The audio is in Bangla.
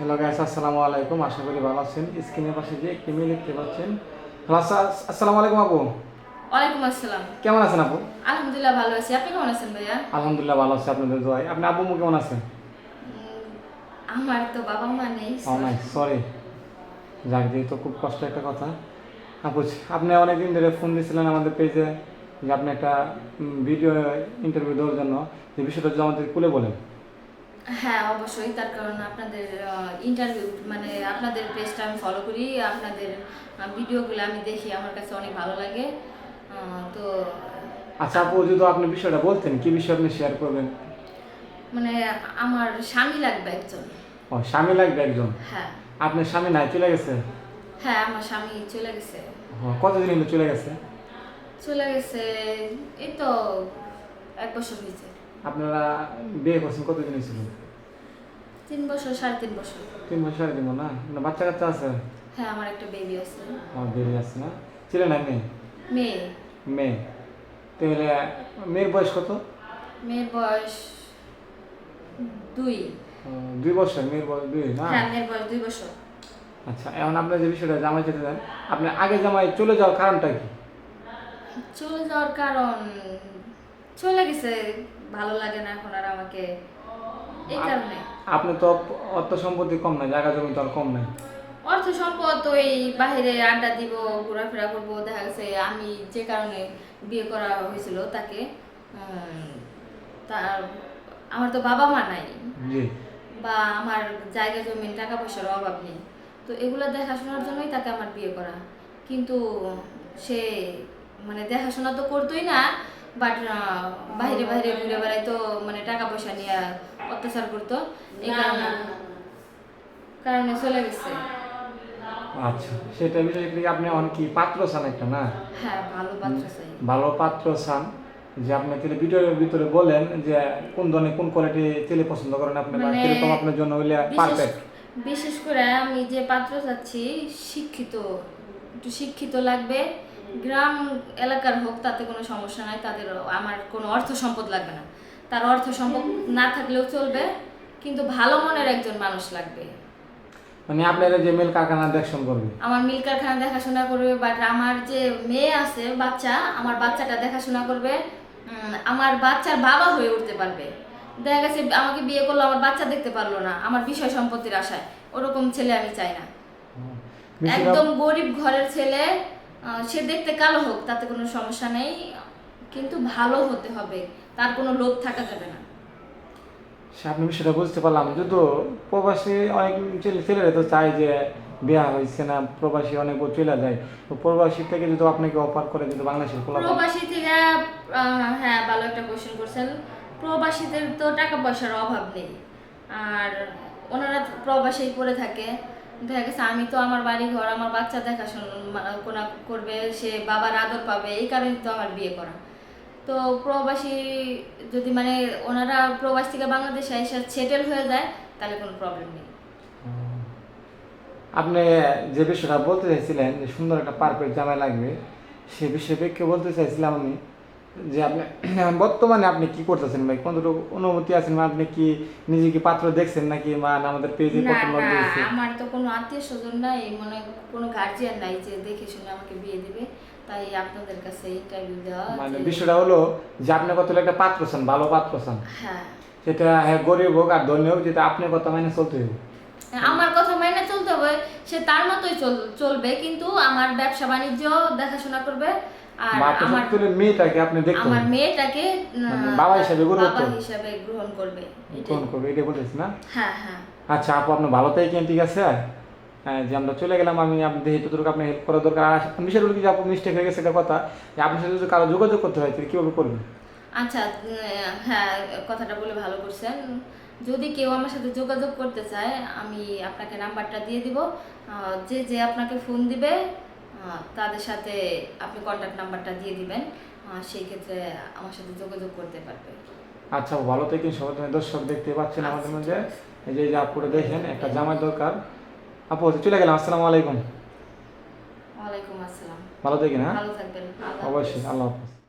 হ্যালো গাইস আসসালামু আলাইকুম আশা করি ভালো আছেন। স্ক্রিনের পাশে যে একটি মেয়ে দেখতে পাচ্ছেন। হ্যালো আসসালামু আলাইকুম আপু। ওয়ালাইকুম আসসালাম। কেমন আছেন আপু? আলহামদুলিল্লাহ ভালো আছি। আপনি কেমন আছেন ভাইয়া? আলহামদুলিল্লাহ ভালো আছে আপনাদের দোয়ায়। আপনি আম্মু কেমন আছেন? আমার তো বাবা মা নেই ও নাই সরি যাক যেহেতু খুব কষ্ট একটা কথা। আপু আপনি অনেকদিন ধরে ফোন দিয়েছিলেন আমাদের পেজে যে আপনি একটা ভিডিও ইন্টারভিউ দেওয়ার জন্য। যে বিষয়টা যদি আমাদের খুলে বলেন। হ্যাঁ অবশ্যই। তার কারণ আপনাদের ইন্টারভিউ মানে আপনাদের পেজটা আমি ফলো করি। আপনাদের ভিডিওগুলো আমি দেখি। আমার কাছে অনেক ভালো লাগে। তো আচ্ছা আপু যদি আপনি বিষয়টা বলতেন কি বিষয় আপনি শেয়ার করবেন? মানে আমার স্বামী লাগবে একজন। ও স্বামী লাগবে একজন? হ্যাঁ। আপনার স্বামী নাই চলে গেছে? হ্যাঁ আমার স্বামী চলে গেছে। কতদিন হলো চলে গেছে? চলে গেছে এই তো এক বছর হয়েছে। আপনারা বিয়ে করছেন কতদিন ছিল তিন বছর সাড়ে তিন বছর। তিন বছর সাড়ে তিন না? না বাচ্চা কাচ্চা আছে? হ্যাঁ আমার একটা বেবি আছে। আমার বেরিয়ে আছে না? ছিল না মেয়ে? মেয়ে। মেয়ে। তাহলে মেয়ের বয়স কত? মেয়ের বয়স দুই। দুই বছর মেয়ের বয়স দুই না? হ্যাঁ মেয়ের বয়স দুই বছর। আচ্ছা এখন আপনার যে বিষয়টা জামাই যেতে দেন আপনি আগে জামাই চলে যাওয়ার কারণটা কি? চলে যাওয়ার কারণ চলে গেছে ভালো লাগে না এখন আর আমাকে এই কারণে। আপনি তো অর্থ সম্পত্তি কম নাই জায়গা জমি তো আর কম নাই। অর্থ সম্পদ তো এই বাহিরে আড্ডা দিব ঘোরাফেরা করব দেখা গেছে আমি যে কারণে বিয়ে করা হয়েছিল তাকে তার আমার তো বাবা মা নাই। জি। বা আমার জায়গা জমি টাকা পয়সার অভাব নেই। তো এগুলো দেখাশোনার জন্যই তাকে আমার বিয়ে করা। কিন্তু সে মানে দেখাশোনা তো করতোই না বাট বাইরে বাইরে ঘুরে বেড়াইতো মানে টাকা পয়সা নিয়ে অত্যাচার করতো। এই কারণে কারণে চলে গেছে। আচ্ছা সেটা বিষয় কি আপনি অনেক কি পাত্র চান একটা না? হ্যাঁ ভালো পাত্র চাই। ভালো পাত্র চান। যে আপনি তেলে ভিডিওর ভিতরে বলেন যে কোন ধরনের কোন কোয়ালিটি তেলে পছন্দ করেন আপনি বা মানে কীরকম আপনার জন্য হইলে পারফেক্ট বিশেষ করে আমি যে পাত্র চাচ্ছি শিক্ষিত। একটু শিক্ষিত লাগবে। গ্রাম এলাকার হোক তাতে কোনো সমস্যা নাই। তাদের আমার কোনো অর্থ সম্পদ লাগবে না। তার অর্থ সম্পদ না থাকলেও চলবে কিন্তু ভালো মনের একজন মানুষ লাগবে। মানে আপনারা যে মেল কারখানা দেখশন করবে? আমার মিল কারখানা দেখাশোনা করবে বাট আমার যে মেয়ে আছে বাচ্চা আমার বাচ্চাটা দেখাশোনা করবে আমার বাচ্চার বাবা হয়ে উঠতে পারবে। দেখা গেছে আমাকে বিয়ে করল আমার বাচ্চা দেখতে পারল না আমার বিষয় সম্পত্তির আশায়। ওরকম ছেলে আমি চাই না। একদম গরিব ঘরের ছেলে সে দেখতে কালো হোক তাতে কোনো সমস্যা নেই কিন্তু ভালো হতে হবে তার কোনো লোভ থাকা যাবে না। আপনি বিষয়টা বুঝতে পারলাম যদি প্রবাসী অনেক ছেলেরা তো চায় যে বিয়া হয়েছে না প্রবাসী অনেক চলে যায়। তো প্রবাসী থেকে যদি আপনাকে অফার করে বাংলাদেশের প্রবাসী থেকে হ্যাঁ ভালো একটা কোশ্চেন করছেন। প্রবাসীদের তো টাকা পয়সার অভাব নেই আর ওনারা প্রবাসী পড়ে থাকে। দেখা গেছে, আমি তো আমার বাড়ি ঘর আমার বাচ্চা দেখাশোনা করবে, সে বাবার আদর পাবে, এই কারণে তো আমার বিয়ে করা। তো প্রবাসী যদি মানে ওনারা প্রবাস থেকে বাংলাদেশে এসে সেটেল হয়ে যায়, তাহলে কোনো প্রবলেম নেই। আপনি যে বিষয়টা বলতে চাইছিলেন, যে সুন্দর একটা পারফেক্ট জামাই লাগবে, সে বিষয়ে বলতে চাইছিলাম আমি। যে আপনি বর্তমানে আপনি কি করতেছেন ভাই? কতটুকু অনুমতি আছেন বা আপনি কি নিজে কি পাত্র দেখছেন নাকি বা আমাদের পেজে কত লোক দিয়েছে আমার তো কোনো আত্মীয় স্বজন নাই মানে কোনো গার্জিয়ান নাই যে দেখে শুনে আমাকে বিয়ে দিবে। তাই আপনাদের কাছে ইন্টারভিউ দেওয়া মানে বিষয়টা হলো যে আপনি কত একটা পাত্র চান ভালো পাত্র চান। হ্যাঁ। সেটা হ্যাঁ গরিব হোক আর ধনী হোক যেটা আপনি কথা মানে চলতে হবে। আমার কথা মাইনে চলতে হবে সে তার মতোই চল- চলবে কিন্তু আমার ব্যবসা বাণিজ্য দেখাশোনা করবে আর আমার মেয়েটাকে আপনি দেখতে আমার মেয়েটাকে মানে বাবা হিসেবে গ্রহণ বাবা করবে। গ্রহণ করবে এটাই। করবে এটা বলতেছি না? হ্যাঁ হ্যাঁ। আচ্ছা আপু আপনি ভালো থাকেন ঠিক আছে? হ্যাঁ, যে আমরা চলে গেলাম আমি আপনি দেখি যতটুকু হেল্প করা দরকার আর বিষয়টা হলো কি আপু মিস্টেক হয়ে গেছে এটা কথা আপনার সাথে যদি কারও যোগাযোগ করতে হয় তাহলে কীভাবে করবেন? আচ্ছা হ্যাঁ কথাটা বলে ভালো করছেন। যদি কেউ আমার সাথে যোগাযোগ করতে চায় আমি আপনাকে নাম্বারটা দিয়ে দিব। যে যে আপনাকে ফোন দিবে তাদের সাথে আপনি কন্ট্যাক্ট নাম্বারটা দিয়ে দিবেন সেই ক্ষেত্রে আমার সাথে যোগাযোগ করতে পারবে। আচ্ছা ভালো থেকে সবাই। তুমি দর্শক দেখতে পাচ্ছেন আমাদের আচ্ছা, মধ্যে। এই যে এই যে আপুরে দেখেন একটা জামার দরকার। আপু চলে গেলাম। আসসালামু আলাইকুম। ওয়ালাইকুম আসসালাম। ভালো থাকেন হ্যাঁ? ভালো থাকবেন। অবশ্যই আল্লাহ হাফিজ।